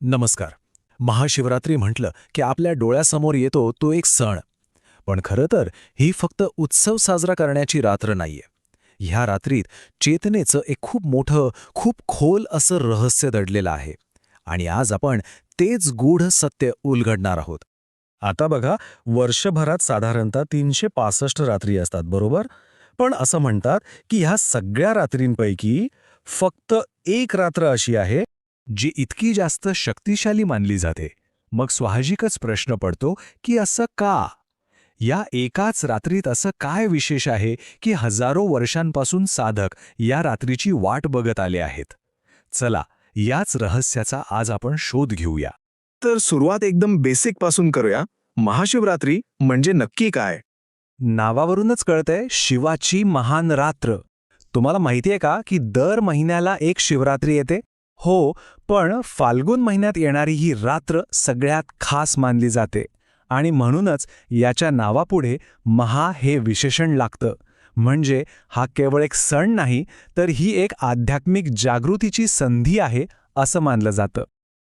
नमस्कार. महाशिवरात्री म्हटलं की आपल्या डोळ्यासमोर येतो तो एक सण. पण खरं तर ही फक्त उत्सव साजरा करण्याची रात्र नाहीये. ह्या रात्रीत चेतनेचं एक खूप मोठं खूप खोल असं रहस्य दडलेलं आहे. आणि आज आपण तेच गूढ सत्य उलगडणार आहोत. आता बघा वर्षभरात साधारणतः तीनशे पासष्ट रात्री असतात बरोबर? पण असं म्हणतात की ह्या सगळ्या रात्रींपैकी फक्त एक रात्र अशी आहे जी इतकी जास्त शक्तिशाली मानली जाते. मग स्वाभाविकच प्रश्न पडतो की असं का? या एकाच रात्रीत असं काय विशेष आहे की हजारो वर्षांपासून साधक या रात्रीची वाट बघत आले आहेत? चला याच रहस्याचा आज आपण शोध घेऊया. तर सुरुवात एकदम बेसिकपासून करूया. महाशिवरात्री म्हणजे नक्की काय? नावावरूनच कळतंय शिवाची महान रात्र. तुम्हाला माहितीये का की दर महिन्याला एक शिवरात्री येते? हो पण फाल्गुन महिन्यात येणारी ही रात्र सगळ्यात खास मानली जाते. आणि म्हणूनच याच्या नावापुढे महा हे विशेषण लागतं. म्हणजे हा केवळ एक सण नाही तर ही एक आध्यात्मिक जागृतीची संधी आहे असं मानलं जातं.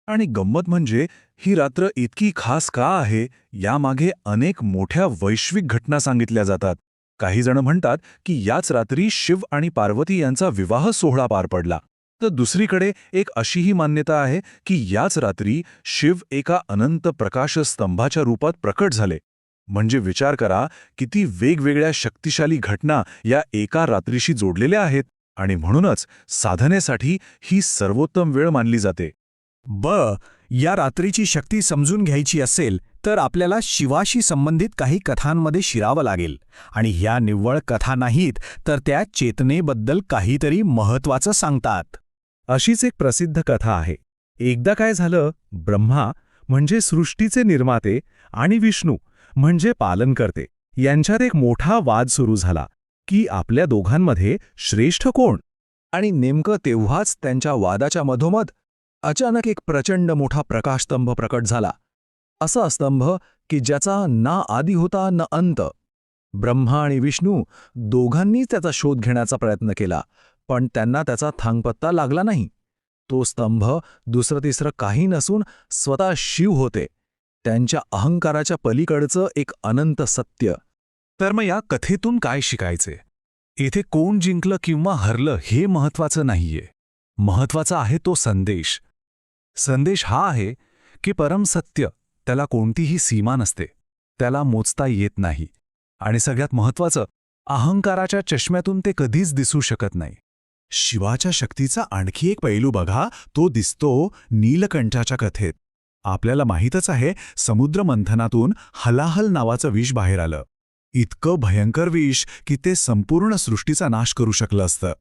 आणि गंमत म्हणजे ही रात्र इतकी खास का आहे यामागे अनेक मोठ्या वैश्विक घटना सांगितल्या जातात. काही जण म्हणतात की याच रात्री शिव आणि पार्वती यांचा विवाह सोहळा पार पडला. तर दुसरीकडे एक अशीही मान्यता आहे की याच रात्री शिव एका अनंत प्रकाश स्तंभाच्या रूपात प्रकट झाले. म्हणजे विचार करा किती वेगवेगळ्या शक्तिशाली घटना या एका रात्रीशी जोडलेल्या आहेत आणि म्हणूनच साधनेसाठी ही सर्वोत्तम वेळ मानली जाते. ब या रात्रीची शक्ती समजून घ्यायची असेल तर आपल्याला शिवाशी संबंधित काही कथांमध्ये शिरावं लागेल. आणि ह्या निव्वळ कथा नाहीत तर त्या चेतनेबद्दल काहीतरी महत्वाचं सांगतात. अशीच एक प्रसिद्ध कथा आहे. एकदा काय झालं ब्रह्मा म्हणजे सृष्टीचे निर्माते आणि विष्णू म्हणजे पालनकर्ते. यांच्यात एक मोठा वाद सुरू झाला की आपल्या दोघांमध्ये श्रेष्ठ कोण? आणि नेमकं तेव्हाच त्यांच्या वादाच्या मधोमध अचानक एक प्रचंड मोठा प्रकाशस्तंभ प्रकट झाला. असा स्तंभ की ज्याचा ना आदी होता न अंत. ब्रह्मा आणि विष्णू दोघांनीच त्याचा शोध घेण्याचा प्रयत्न केला. पण त्यांना त्याचा थांगपत्ता लागला नाही. तो स्तंभ दुसरं तिसरं काही नसून स्वतः शिव होते. त्यांच्या अहंकाराच्या पलीकडचं एक अनंत सत्य. तर मग या कथेतून काय शिकायचे? येथे कोण जिंकलं किंवा हरलं हे महत्वाचं नाहीये. महत्त्वाचा आहे तो संदेश. संदेश हा आहे की परमसत्य त्याला कोणतीही सीमा नसते. त्याला मोजता येत नाही. आणि सगळ्यात महत्वाचं अहंकाराच्या चष्म्यातून ते कधीच दिसू शकत नाही. शिवाच्या शक्तीचा आणखी एक पैलू बघा. तो दिसतो नीलकंठाच्या कथेत. आपल्याला माहीतच आहे समुद्रमंथनातून हलाहल नावाचं विष बाहेर आलं. इतकं भयंकर विष की ते संपूर्ण सृष्टीचा नाश करू शकलं असतं.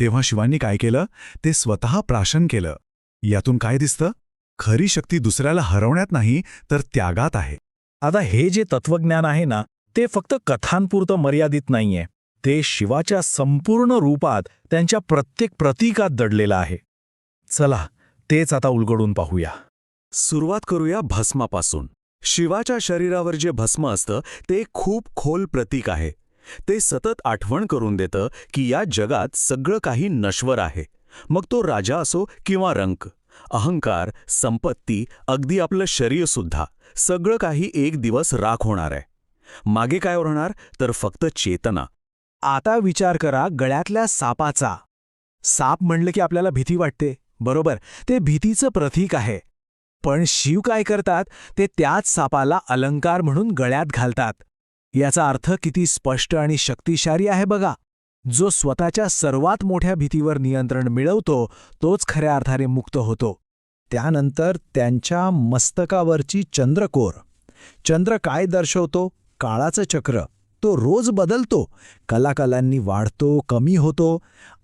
तेव्हा शिवांनी काय केलं? ते स्वतः प्राशन केलं. यातून काय दिसतं? खरी शक्ती दुसऱ्याला हरवण्यात नाही तर त्यागात आहे. आता हे जे तत्वज्ञान आहे ना ते फक्त कथांपुरतं मर्यादित नाहीये. ते शिवाच्या संपूर्ण रूपात त्यांच्या प्रत्येक प्रतीकात दडलेलं आहे. चला तेच आता उलगडून पाहूया. सुरुवात करूया भस्मापासून. शिवाच्या शरीरावर जे भस्म असतं ते खूप खोल प्रतीक आहे. ते सतत आठवण करून देतं की या जगात सगळं काही नश्वर आहे. मग तो राजा असो किंवा रंक अहंकार संपत्ती अगदी आपलं शरीरसुद्धा सगळं काही एक दिवस राख होणार आहे. मागे काय होणार तर फक्त चेतना. आता विचार करा गळ्यातल्या सापाचा. साप म्हणलं की आपल्याला भीती वाटते बरोबर? ते भीतीचं प्रतीक आहे. पण शिव काय करतात? ते त्याच सापाला अलंकार म्हणून गळ्यात घालतात. याचा अर्थ किती स्पष्ट आणि शक्तिशाली आहे बघा. जो स्वतःच्या सर्वात मोठ्या भीतीवर नियंत्रण मिळवतो तोच खऱ्या अर्थाने मुक्त होतो. त्यानंतर त्यांच्या मस्तकावरची चंद्रकोर. चंद्र काय दर्शवतो? काळाचं चक्र. तो रोज बदलतो. कलाकलांनी वाढतो कमी होतो.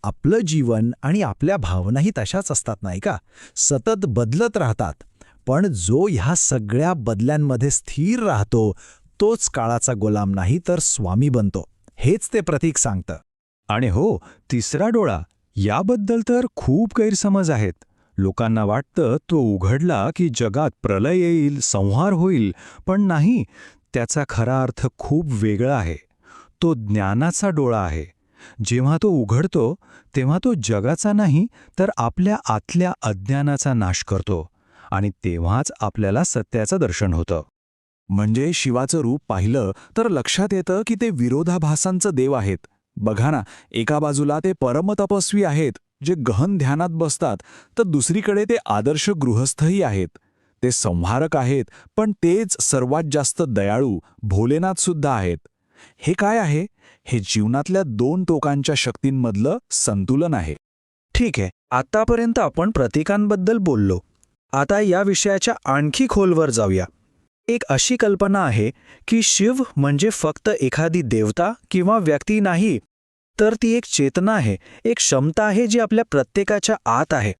आपलं जीवन आणि आपल्या भावनाही तशाच असतात नाही का? सतत बदलत राहतात. पण जो ह्या सगळ्या बदल्यांमध्ये स्थिर राहतो तोच काळाचा गुलाम नाही तर स्वामी बनतो. हेच ते प्रतीक सांगतं. आणि हो तिसरा डोळा. याबद्दल तर खूप गैरसमज आहेत. लोकांना वाटतं तो उघडला की जगात प्रलय येईल संहार होईल. पण नाही त्याचा खरा अर्थ खूप वेगळा आहे. तो ज्ञानाचा डोळा आहे. जेव्हा तो उघडतो तेव्हा तो जगाचा नाही तर आपल्या आतल्या अज्ञानाचा नाश करतो आणि तेव्हाच आपल्याला सत्याचं दर्शन होतं. म्हणजे शिवाचं रूप पाहिलं तर लक्षात येतं की ते विरोधाभासांचं देव आहेत. बघा ना एका बाजूला ते परमतपस्वी आहेत जे गहन ध्यानात बसतात तर दुसरीकडे ते आदर्श गृहस्थही आहेत. ते संहारक आहेत पण तेच सर्वात जास्त दयाळू भोलेनाथ सुद्धा आहेत. हे काय आहे? हे जीवनातल्या दोन टोकांच्या शक्तींमधलं संतुलन आहे. ठीक आहे आतापर्यंत आपण प्रतीकांबद्दल बोललो. आता या विषयाच्या आणखी खोलवर जाऊया. एक अशी कल्पना आहे की शिव म्हणजे फक्त एखादी देवता किंवा व्यक्ती नाही तर ती एक चेतना आहे एक क्षमता आहे जी आपल्या प्रत्येकाच्या आत आहे.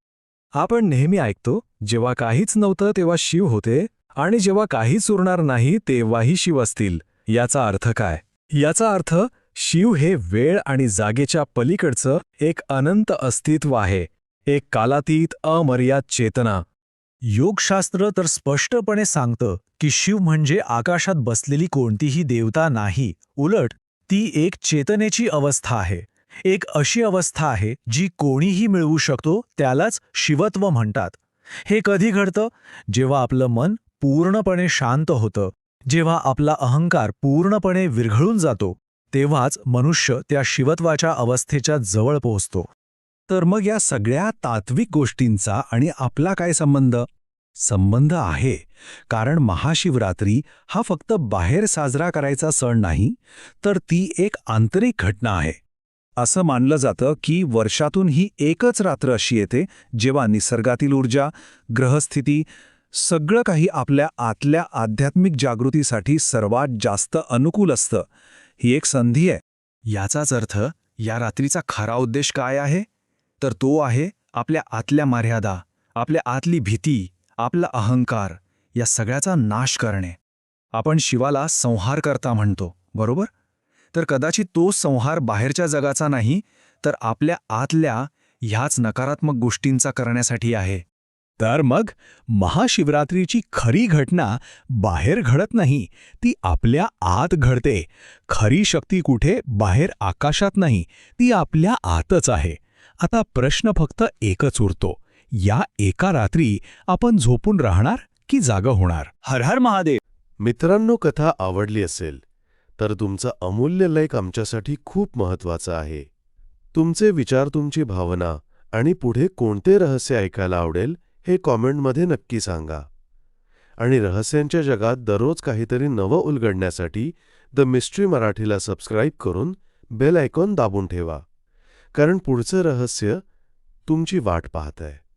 आपण नेहमी ऐकतो जेव्हा काहीच नव्हतं तेव्हा शिव होते आणि जेव्हा काहीच उरणार नाही तेव्हाही शिव असतील. याचा अर्थ काय? याचा अर्थ शिव हे वेळ आणि जागेच्या पलीकडचं एक अनंत अस्तित्व आहे. एक कालातीत अमर्याद चेतना. योगशास्त्र तर स्पष्टपणे सांगतं की शिव म्हणजे आकाशात बसलेली कोणतीही देवता नाही. उलट ती एक चेतनेची अवस्था आहे. एक अशी अवस्था आहे जी कोणीही मिळवू शकतो त्यालाच शिवत्व म्हणतात. हे कधी घडतं? जेव्हा आपलं मन पूर्णपणे शांत होतं जेव्हा आपला अहंकार पूर्णपणे विरघळून जातो तेव्हाच मनुष्य त्या शिवत्वाच्या अवस्थेच्या जवळ पोहोचतो. तर मग या सगळ्या तात्विक गोष्टींचा आणि आपला काय संबंध? संबंध आहे कारण महाशिवरात्री हा फक्त बाहेर साजरा करायचा सण नाही तर ती एक आंतरिक घटना आहे. असं मानलं जातं की वर्षातून ही एकच रात्र अशी येते जेव्हा निसर्गातील ऊर्जा ग्रहस्थिती सगळं काही आपल्या आतल्या आध्यात्मिक जागृतीसाठी सर्वात जास्त अनुकूल असतं. ही एक संधी आहे. याचाच अर्थ या रात्रीचा खरा उद्देश काय आहे? तर तो आहे आपल्या आतल्या मर्यादा आपल्या आतली भीती आपला अहंकार या सगळ्याचा नाश करणे. आपण शिवाला संहार करता म्हणतो बरोबर? तर कदाचित तो संहार बाहेरच्या जगाचा नाही तर आपल्या आतल्या ह्याच नकारात्मक गोष्टींचा करण्यासाठी आहे. तर मग महाशिवरात्रीची खरी घटना बाहेर घडत नाही ती आपल्या आत घडते. खरी शक्ती कुठे? बाहेर आकाशात नाही ती आपल्या आतच आहे. आता प्रश्न फक्त एकच उरतो. या एका रात्री आपण झोपून राहणार की जागं होणार? हर हर महादेव. मित्रांनो कथा आवडली असेल तर तुमचा अमूल्य लयक आमच्यासाठी खूप महत्त्वाचा आहे. तुमचे विचार तुमची भावना आणि पुढे कोणते रहस्य ऐकायला आवडेल हे कॉमेंटमध्ये नक्की सांगा. आणि रहस्यांच्या जगात दररोज काहीतरी नवं उलगडण्यासाठी द मिस्ट्री मराठीला सबस्क्राईब करून बेल आयकॉन दाबून ठेवा. कारण पुढचं रहस्य तुमची वाट पाहत आहे